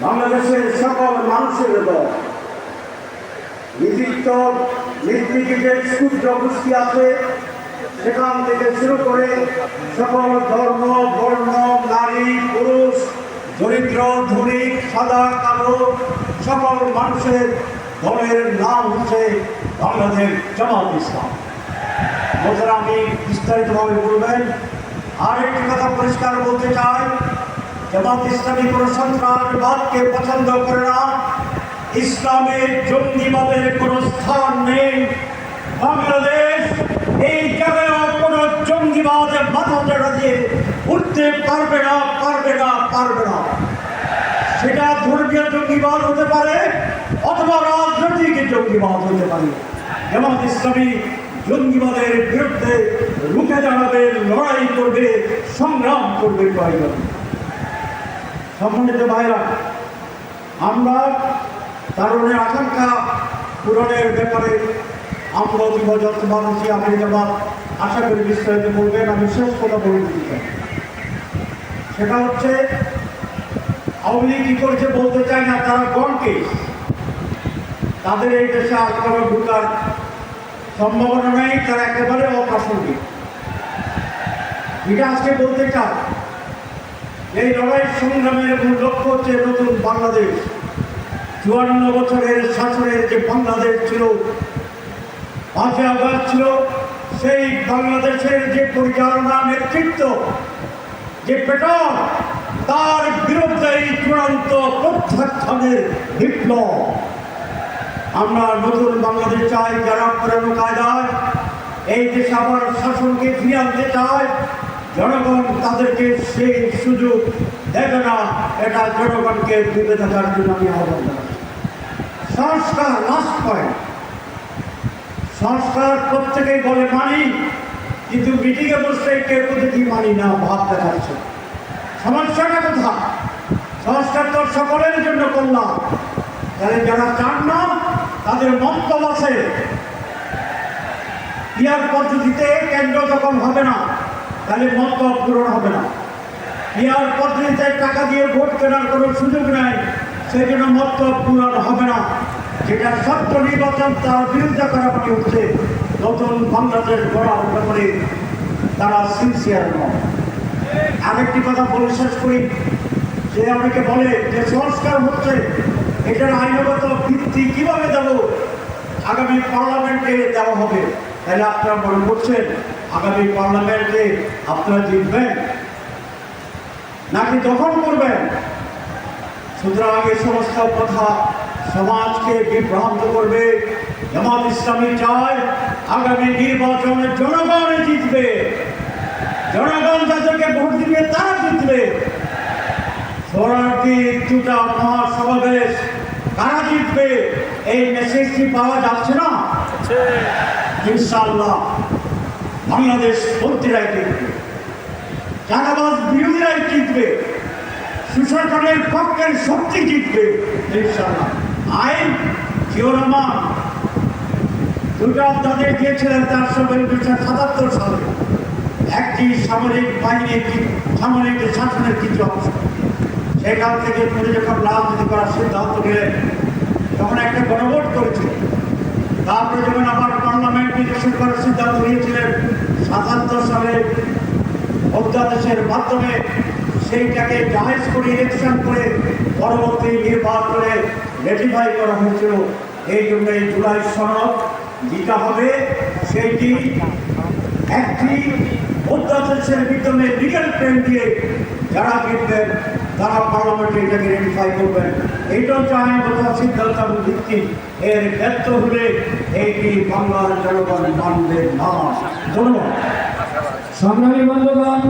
বাংলাদেশের সকল মানুষের দল, নিযুক্ত যে ক্ষুদ্র গোষ্ঠী আছে, সেখান থেকে শুরু করে সকল ধর্ম, বর্ণ, নারী, পুরুষ, দরিদ্র ধনী সাদা, কালো, সকল মানুষের দলের নাম হচ্ছে বাংলাদেশ জামাত ইসলাম। আমি বিস্তারিতভাবে বলবেন আর একটি কথা পরিষ্কার বলতে চাই। জামাত ইসলামী কোনো সন্ত্রাসবাদকে পছন্দ করে না। ইসলামের জঙ্গিবাদের কোনো স্থান নেই। বাংলাদেশ এই জায়গায় কোনো জঙ্গিবাদে মাথা চাড়া দিয়ে উঠতে পারবে না পারবে না পারবে না। সেটা ধর্মীয় জঙ্গিবাদ হতে পারে অথবা রাজনৈতিক জঙ্গিবাদ হতে পারে। জামাত ইসলামী জঙ্গিবাদের বিরুদ্ধে রুখে দাঁড়াবে, লড়াই করবে, সংগ্রাম করবে প্রয়োজন সম্মানিত ভাইরা আমরা তারুণের আকাঙ্ক্ষা পূরণের ব্যাপারে আমরা যত মানুষই যেমন আশা করি বিস্তারিত বলবেন, আমি শেষ কথা বলে দিতে চাই। সেটা হচ্ছে, আওয়ামী লীগ কী করেছে বলতে চাই না, তারা গণকে তাদের এই দেশে আক্রমণ ঢুকার সম্ভাবনা নেই, তারা একেবারে অপ্রাসঙ্গিক। এটা আজকে বলতে চাই এই লড়াই সংগ্রামের মূল লক্ষ্য হচ্ছে নতুন বাংলাদেশ। চুয়ান্ন বছরের শাসনের যে বাংলাদেশ ছিল পাঁচই আগস্ট ছিল সেই বাংলাদেশের যে পরিচালনা নেতৃত্ব, যে পেটন তার বিরুদ্ধে এই চূড়ান্ত প্রত্যাখ্যানের বিপ্লব। আমরা নতুন বাংলাদেশ চাই, যারা পুরানো কায়দায় এই দেশে আবার শাসনকে ফিরে আনতে চায় জনগণ তাদেরকে সেই সুযোগ দেবে না, এটা জনগণকে ভেবে থাকার জন্য আমি আহ্বান সংস্কার লাস্ট পয়েন্ট সংস্কার প্রত্যেকেই বলে মানি, কিন্তু মিটিংয়ে বসলে কেউ দেখি মানি না, ভাব দেখাচ্ছে। সমস্যাটা কোথা। সংস্কার তো সকলের জন্য করলাম তাহলে যারা চান না, তাদের মন্তব্য আছে। ইয়ার পদ্ধতিতে কেন্দ্র যখন হবে না। তাহলে মন্তব্য পূরণ হবে না। ইয়ার পদ্ধতিতে টাকা দিয়ে ভোট কেনার কোনো সুযোগ নাই সেই জন্য মন্তব্য পূরণ হবে না। যেটা সত্য নির্বাচন, তার বিরুদ্ধে করা মানে হচ্ছে নতুন বাংলাদেশ গড়ার ব্যাপারে তারা সিনসিয়ার নয়। আরেকটি কথা বলে শেষ করি, যে আমাকে বলে যে সংস্কার হচ্ছে, এটার আইনগত ভিত্তি কীভাবে দেব, আগামী পার্লামেন্টে দেওয়া হবে। তাহলে আপনারা মনে করছেন আগামী পার্লামেন্টে আপনারা জিতবেন নাকি দখল করবেন? সুতরাং এই সমস্ত কথা সমাজকে বিভ্রান্ত করবে। জামাত ইসলামী চায় আগামী নির্বাচনে জনগণ জিতবে। জনগণ যাদেরকে ভোট দিবে তারা জিতবে। দুটা মহাসমাবেশ কারা জিতবে? এই মেসেজটি পাওয়া যাচ্ছে না? ইনশাল্লাহ বাংলাদেশ মন্ত্রীরাই জিতবে। চাঁদাবাজ বিরোধীরাই জিতবে। সুশাসনের পক্ষের শক্তি জিতবে ইনশাল্লাহ আইন জিওরমান দুটা তাদের দিয়েছিলেন চারশো উনিশশো সাতাত্তর সালে। একটি সামরিক বাহিনীর সামরিক শাসনের কিছু অংশ। সেখান থেকে তিনি যখন রাজনীতি করার সিদ্ধান্ত নিলেন, তখন একটা গণভোট করেছিল তারপরে যখন আবার পার্লামেন্ট নির্বাচন করার সিদ্ধান্ত নিয়েছিলেন সাতাত্তর সালে অধ্যাদেশের মাধ্যমে সেইটাকে জাহেজ করে ইলেকশন করে পরবর্তী নির্বাচনে রেটিফাই করা হয়েছিল। এই জন্য এই জুলাই সনদ যেটা হবে। সেইটি একটি অধ্যাদেশের মাধ্যমে লিগাল ট্রেন দিয়ে। যারা জিতবেন তারা পার্লামেন্টে এটাকে রেটিফাই করবেন। এইটা হচ্ছে আইনগত সিদ্ধান্ত এবং ভিত্তি। এর ব্যর্থ হলে এইটি বাংলার জনগণ মানবে না। ধন্যবাদ। সংগ্রামী বন্ধুগণ